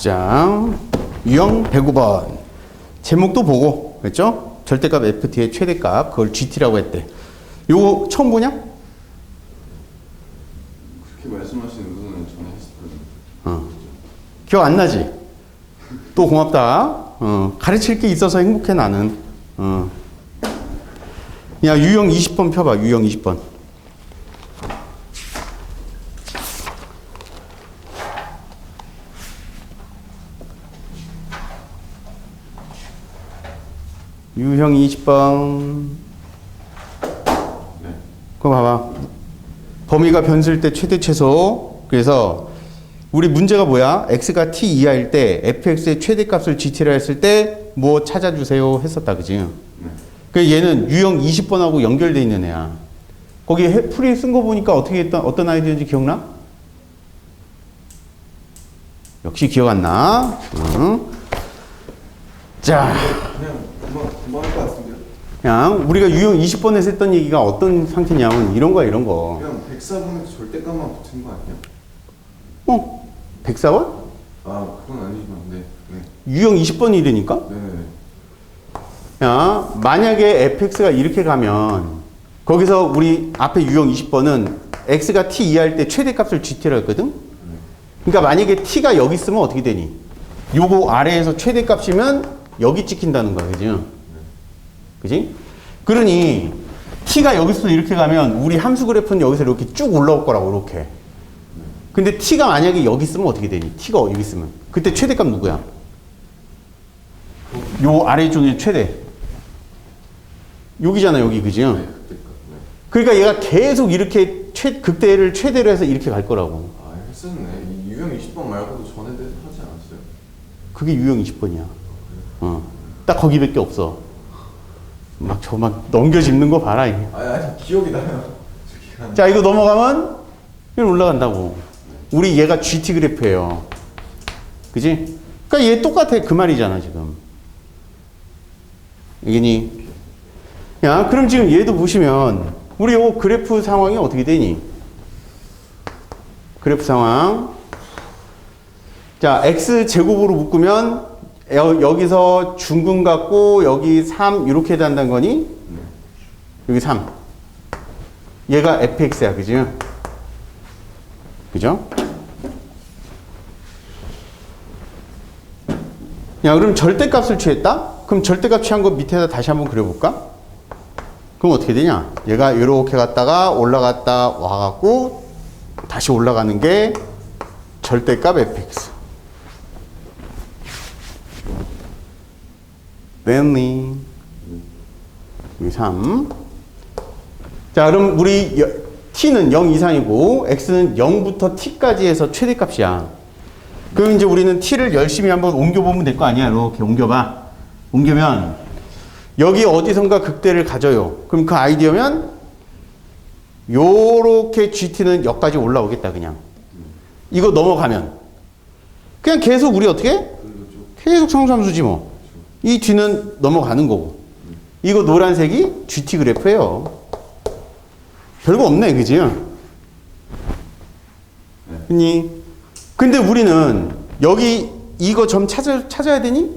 자, 유형 109번. 제목도 보고, 그랬죠? 절대값 FT의 최대값, 그걸 GT라고 했대. 요거 처음 보냐? 그렇게 말씀하시는 분은 전에 했었거든요. 어. 기억 안 나지? 또 고맙다. 어, 가르칠 게 있어서 행복해, 나는. 어. 야, 유형 20번 펴봐, 유형 20번. 유형 20번. 네. 그거 봐봐. 범위가 변수일 때 최대 최소. 그래서 우리 문제가 뭐야? x가 t 이하일 때 fx의 최대값을 gt라 했을 때 뭐 찾아주세요 했었다, 그지? 네. 그 얘는 유형 20번하고 연결돼 있는 애야. 거기 해- 풀이 쓴 거 보니까 어떻게 했던 어떤 아이디어인지 기억나? 역시 기억 안 나. 응. 자, 금방 할 것 같은데요. 그냥 우리가 유형 20번에서 했던 얘기가 어떤 상태냐면 이런 거야, 이런 거. 그냥 104분에서 절대값만 붙은 거 아니야? 어? 백사원? 아 그건 아니지만 네. 네. 유형 20번이라니까? 네네네. 야, 만약에 fx가 이렇게 가면 거기서 우리 앞에 유형 20번은 x가 t 이하일 때 최대값을 gt라 했거든? 그러니까 만약에 t가 여기 있으면 어떻게 되니? 요거 아래에서 최대값이면 여기 찍힌다는 거야, 그지? 그지? 그러니 t가 여기서 이렇게 가면 우리 함수 그래프는 여기서 이렇게 쭉 올라올 거라고, 이렇게. 근데 t가 만약에 여기 있으면 어떻게 되니? t가 여기 있으면. 그때 최대값 누구야? 요 아래 중에 최대. 여기잖아, 여기, 그지? 네. 네. 그러니까 얘가 계속 이렇게 최, 극대를 최대로 해서 이렇게 갈 거라고. 아 했었네. 이 유형 20번 말고도 전에 대해서 하지 않았어요? 그게 유형 20번이야. 어. 딱 거기밖에 없어. 막 저 막 넘겨 짚는 거 봐라. 이게. 아니 아니 기억이 나요. 저 기억 자, 이거 넘어가면 이거 올라간다고. 우리 얘가 GT 그래프예요. 그지? 그러니까 얘 똑같아. 그 말이잖아, 지금. 이게니? 야, 그럼 지금 얘도 보시면 우리 요 그래프 상황이 어떻게 되니? 그래프 상황. 자, x 제곱으로 묶으면 여, 여기서 중근 갖고 여기 3 이렇게 된다는 거니? 여기 3. 얘가 fx야, 그지? 그죠? 야, 그럼 절대값을 취했다? 그럼 절대값 취한 거 밑에다 다시 한번 그려볼까? 그럼 어떻게 되냐? 얘가 이렇게 갔다가 올라갔다 와갖고 다시 올라가는 게 절대값 fx. 됐니? 여기 3. 자, 그럼 우리 여- t는 0 이상이고 x는 0부터 t까지 해서 최대값이야. 그럼 이제 우리는 t를 열심히 한번 옮겨보면 될 거 아니야. 이렇게 옮겨봐. 옮기면 여기 어디선가 극대를 가져요. 그럼 그 아이디어면 요렇게 gt는 여기까지 올라오겠다 그냥. 이거 넘어가면 그냥 계속 우리 어떻게? 계속 청산수지 뭐. 이 뒤는 넘어가는 거고. 이거 노란색이 GT 그래프예요. 별거 없네, 그지? 니 근데 우리는 여기 이거 점 찾아, 찾아야 되니?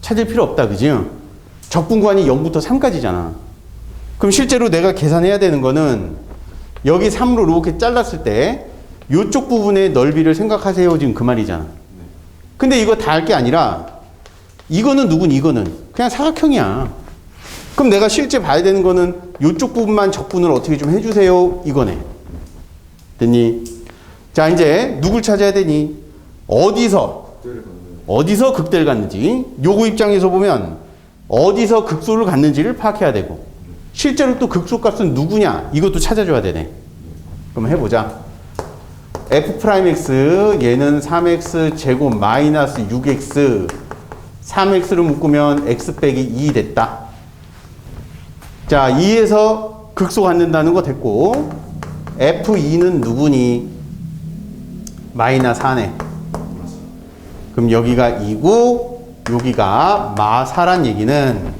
찾을 필요 없다, 그지? 적분구간이 0부터 3까지잖아. 그럼 실제로 내가 계산해야 되는 거는 여기 3로 이렇게 잘랐을 때 이쪽 부분의 넓이를 생각하세요. 지금 그 말이잖아. 근데 이거 다 할 게 아니라 이거는 누군 이거는 그냥 사각형이야. 그럼 내가 실제 봐야 되는 거는 이쪽 부분만 적분을 어떻게 좀 해주세요. 이거네. 됐니? 자 이제 누굴 찾아야 되니? 어디서 어디서 극대를 갔는지 요거 입장에서 보면 어디서 극소를 갔는지를 파악해야 되고 실제로 또 극소 값은 누구냐 이것도 찾아줘야 되네. 그럼 해보자. f 프라임 x 얘는 3x 제곱 마이너스 6x 3x를 묶으면 x 빼기 2 됐다. 자 2에서 극소 갖는다는 거 됐고 f2는 누구니? 마이너스 4네. 그럼 여기가 2고 여기가 마사란 얘기는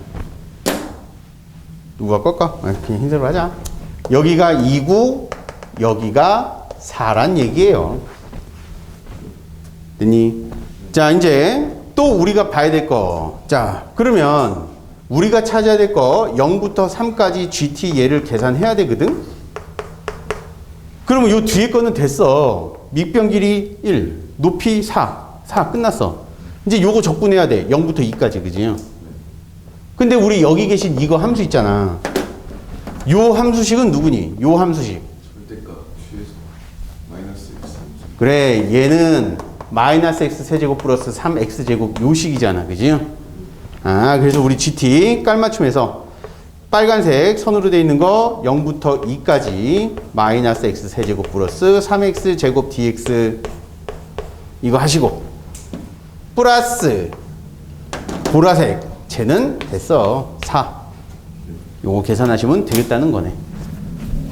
누가 꺾어? 아, 그냥 흰색으로 하자. 여기가 2고 여기가 4란 얘기예요. 됐니? 자, 이제 또 우리가 봐야 될 거. 자, 그러면 우리가 찾아야 될 거 0부터 3까지 GT 얘를 계산해야 되거든? 그러면 요 뒤에 거는 됐어. 밑변 길이 1, 높이 4. 4 끝났어. 이제 요거 적분해야 돼. 0부터 2까지. 그지? 근데 우리 여기 계신 이거 함수 있잖아. 요 함수식은 누구니? 요 함수식. 절대값 취해서 마이너스 x 그래, 얘는 마이너스 x 세제곱 플러스 3x 제곱 요식이잖아. 그지? 아, 그래서 우리 GT 깔맞춤에서 빨간색 선으로 돼 있는 거 0부터 2까지 마이너스 x 세제곱 플러스 3x 제곱 dx 이거 하시고 플러스 보라색 쟤는 됐어 4 요거 계산하시면 되겠다는 거네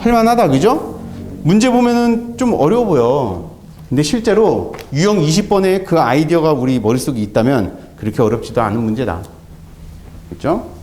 할만하다 그죠? 문제 보면은 좀 어려워 보여 근데 실제로 유형 20번에 그 아이디어가 우리 머릿속에 있다면 그렇게 어렵지도 않은 문제다 그죠?